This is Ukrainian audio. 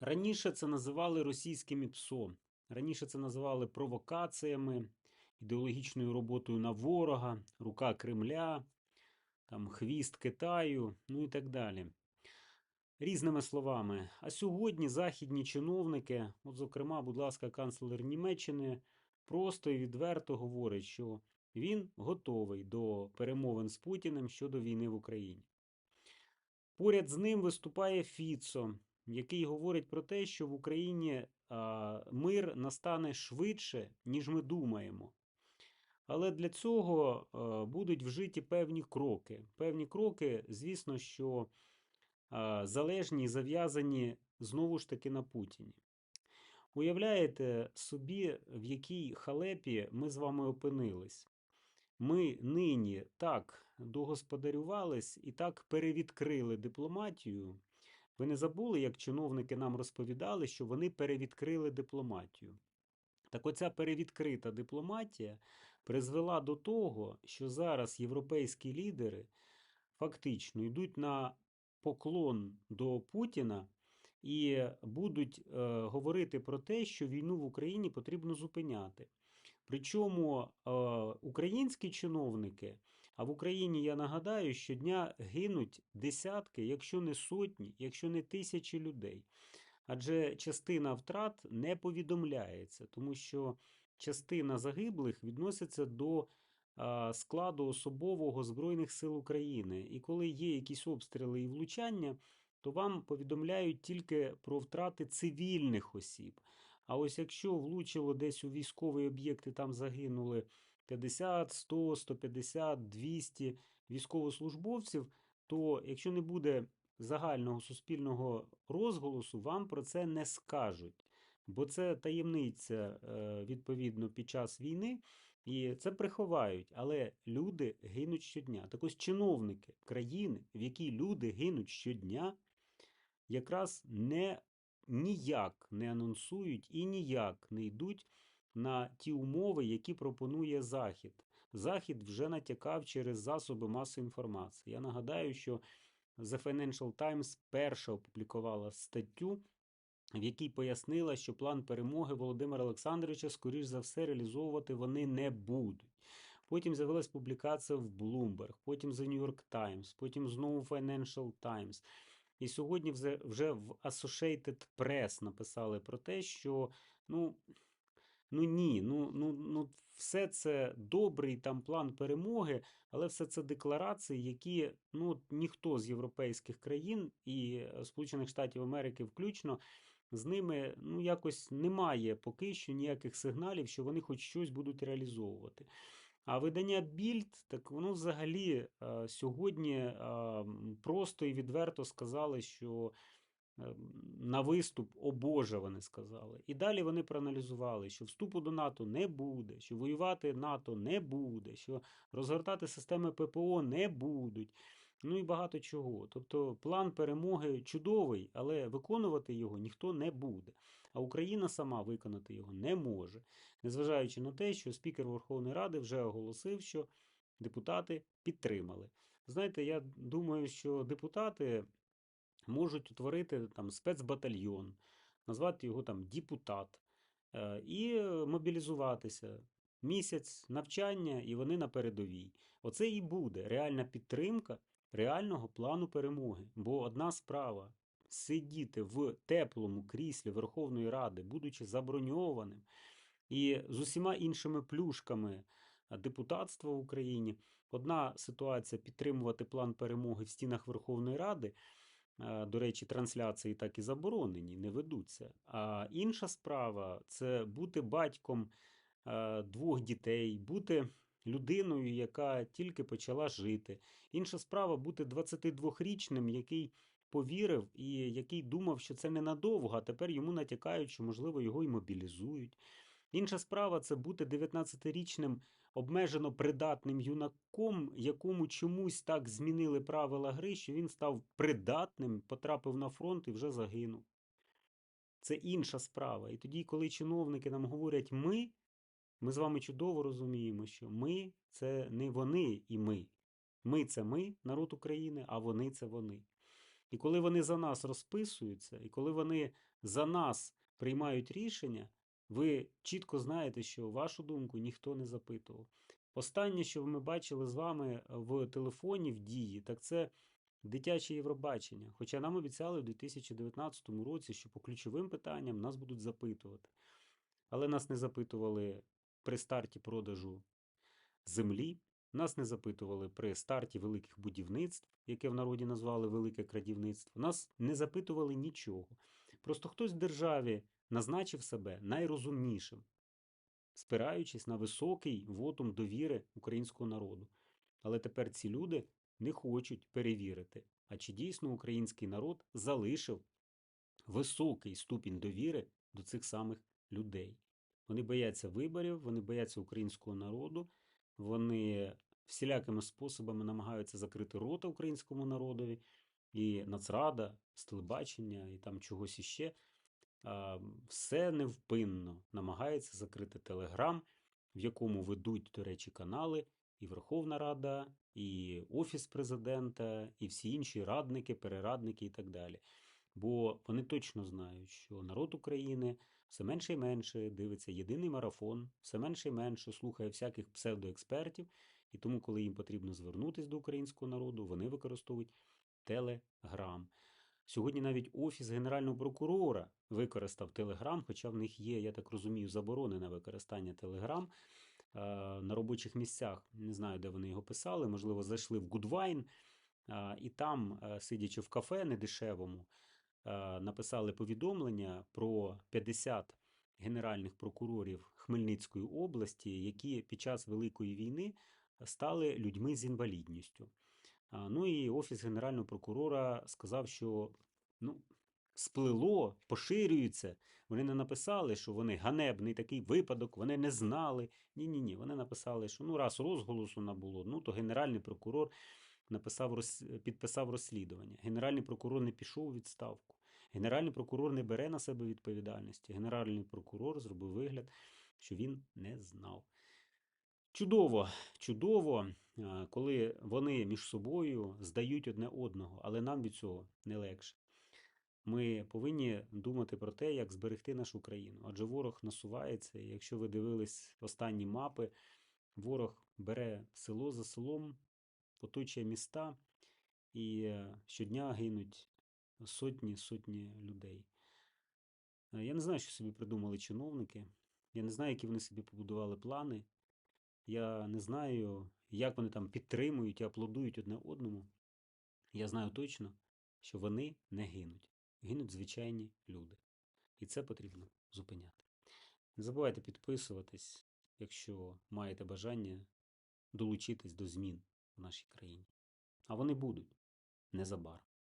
Раніше це називали російським псом. Раніше це називали провокаціями, ідеологічною роботою на ворога, рука Кремля, там, хвіст Китаю, ну і так далі. Різними словами. А сьогодні західні чиновники, от, зокрема, будь ласка, канцлер Німеччини, просто і відверто говорить, що він готовий до перемовин з Путіним щодо війни в Україні. Поряд з ним виступає Фіцо, який говорить про те, що в Україні мир настане швидше, ніж ми думаємо. Але для цього будуть вжиті певні кроки. Певні кроки, звісно, що залежні і зав'язані знову ж таки на Путіні. Уявляєте собі, в якій халепі ми з вами опинились? Ми нині так догосподарювались і так перевідкрили дипломатію. Ви не забули, як чиновники нам розповідали, що вони перевідкрили дипломатію. Так оця перевідкрита дипломатія призвела до того, що зараз європейські лідери фактично йдуть на поклон до Путіна і будуть е, говорити про те, що війну в Україні потрібно зупиняти. Причому е, українські чиновники, а в Україні я нагадаю, щодня гинуть десятки, якщо не сотні, якщо не тисячі людей. Адже частина втрат не повідомляється, тому що частина загиблих відноситься до складу особового Збройних сил України. І коли є якісь обстріли і влучання, то вам повідомляють тільки про втрати цивільних осіб. А ось якщо влучило десь у військовий об'єкт і там загинули 50, 100, 150, 200 військовослужбовців, то якщо не буде загального суспільного розголосу, вам про це не скажуть. Бо це таємниця е, відповідно під час війни, і це приховають. Але люди гинуть щодня. Так ось чиновники країни, в якій люди гинуть щодня, якраз не ніяк не анонсують і ніяк не йдуть на ті умови, які пропонує Захід. Захід вже натякав через засоби масової інформації. Я нагадаю, що The Financial Times перша опублікувала статтю, в якій пояснила, що план перемоги Володимира Олександровича, скоріш за все, реалізовувати вони не будуть. Потім з'явилась публікація в Bloomberg, потім The New York Times, потім знову Financial Times. І сьогодні вже в Associated Press написали про те, що ну, ну ні, ну, ну, ну все це добрий там план перемоги, але все це декларації, які ну, ніхто з європейських країн і е, Сполучених Штатів Америки включно. З ними ну якось немає поки що ніяких сигналів, що вони хоч щось будуть реалізовувати. А видання Більд, так воно взагалі е, сьогодні е, просто і відверто сказали, що на виступ, о вони сказали. І далі вони проаналізували, що вступу до НАТО не буде, що воювати НАТО не буде, що розгортати системи ППО не будуть. Ну і багато чого. Тобто план перемоги чудовий, але виконувати його ніхто не буде. А Україна сама виконати його не може, незважаючи на те, що спікер Верховної Ради вже оголосив, що депутати підтримали. Знаєте, я думаю, що депутати можуть утворити там спецбатальйон, назвати його там депутат е, і мобілізуватися. Місяць навчання, і вони на передовій. Оце і буде реальна підтримка реального плану перемоги. Бо одна справа сидіти в теплому кріслі Верховної Ради, будучи заброньованим, і з усіма іншими плюшками депутатства в Україні. Одна ситуація підтримувати план перемоги в стінах Верховної Ради. До речі, трансляції так і заборонені, не ведуться. А інша справа це бути батьком двох дітей, бути людиною, яка тільки почала жити. Інша справа бути 22-річним, який повірив і який думав, що це ненадовго, а тепер йому натякають, що, можливо, його й мобілізують. Інша справа це бути 19-річним обмежено придатним юнаком, якому чомусь так змінили правила гри, що він став придатним, потрапив на фронт і вже загинув. Це інша справа. І тоді, коли чиновники нам говорять ми, ми з вами чудово розуміємо, що ми це не вони і ми. Ми це ми, народ України, а вони це вони. І коли вони за нас розписуються, і коли вони за нас приймають рішення, ви чітко знаєте, що вашу думку ніхто не запитував. Останнє, що ми бачили з вами в телефоні в дії, так це дитяче Євробачення. Хоча нам обіцяли в 2019 році, що по ключовим питанням нас будуть запитувати. Але нас не запитували при старті продажу землі, нас не запитували при старті великих будівництв, яке в народі назвали велике крадівництво. Нас не запитували нічого. Просто хтось в державі назначив себе найрозумнішим, спираючись на високий вотум довіри українського народу. Але тепер ці люди не хочуть перевірити, а чи дійсно український народ залишив високий ступінь довіри до цих самих людей. Вони бояться виборів, вони бояться українського народу, вони всілякими способами намагаються закрити рота українському народові, і Нацрада, з телебачення, і там чогось іще. А, Все невпинно намагається закрити Телеграм, в якому ведуть, до речі, канали і Верховна Рада, і Офіс президента, і всі інші радники, перерадники і так далі. Бо вони точно знають, що народ України все менше і менше дивиться єдиний марафон, все менше і менше слухає всяких псевдоекспертів, і тому, коли їм потрібно звернутися до українського народу, вони використовують Телеграм. Сьогодні навіть Офіс Генерального прокурора використав Телеграм, хоча в них є, я так розумію, заборони на використання Телеграм на робочих місцях. Не знаю, де вони його писали, можливо, зайшли в Гудвайн, е, і там, е, сидячи в кафе недешевому, е, написали повідомлення про 50 генеральних прокурорів Хмельницької області, які під час Великої війни стали людьми з інвалідністю. Ну і Офіс Генерального прокурора сказав, що ну, сплило, поширюється. Вони не написали, що вони ганебний такий випадок, вони не знали. Ні-ні ні. Вони написали, що ну раз розголосу набуло, ну то Генеральний прокурор написав підписав розслідування. Генеральний прокурор не пішов у відставку. Генеральний прокурор не бере на себе відповідальності. Генеральний прокурор зробив вигляд, що він не знав. Чудово, чудово, е, коли вони між собою здають одне одного, але нам від цього не легше. Ми повинні думати про те, як зберегти нашу країну. Адже ворог насувається. і Якщо ви дивились останні мапи, ворог бере село за селом, оточує міста, і е, щодня гинуть сотні сотні людей. Е, Я не знаю, що собі придумали чиновники. Я не знаю, які вони собі побудували плани. Я не знаю, як вони там підтримують і аплодують одне одному. Я знаю точно, що вони не гинуть. Гинуть звичайні люди. І це потрібно зупиняти. Не забувайте підписуватись, якщо маєте бажання долучитись до змін в нашій країні. А вони будуть незабаром.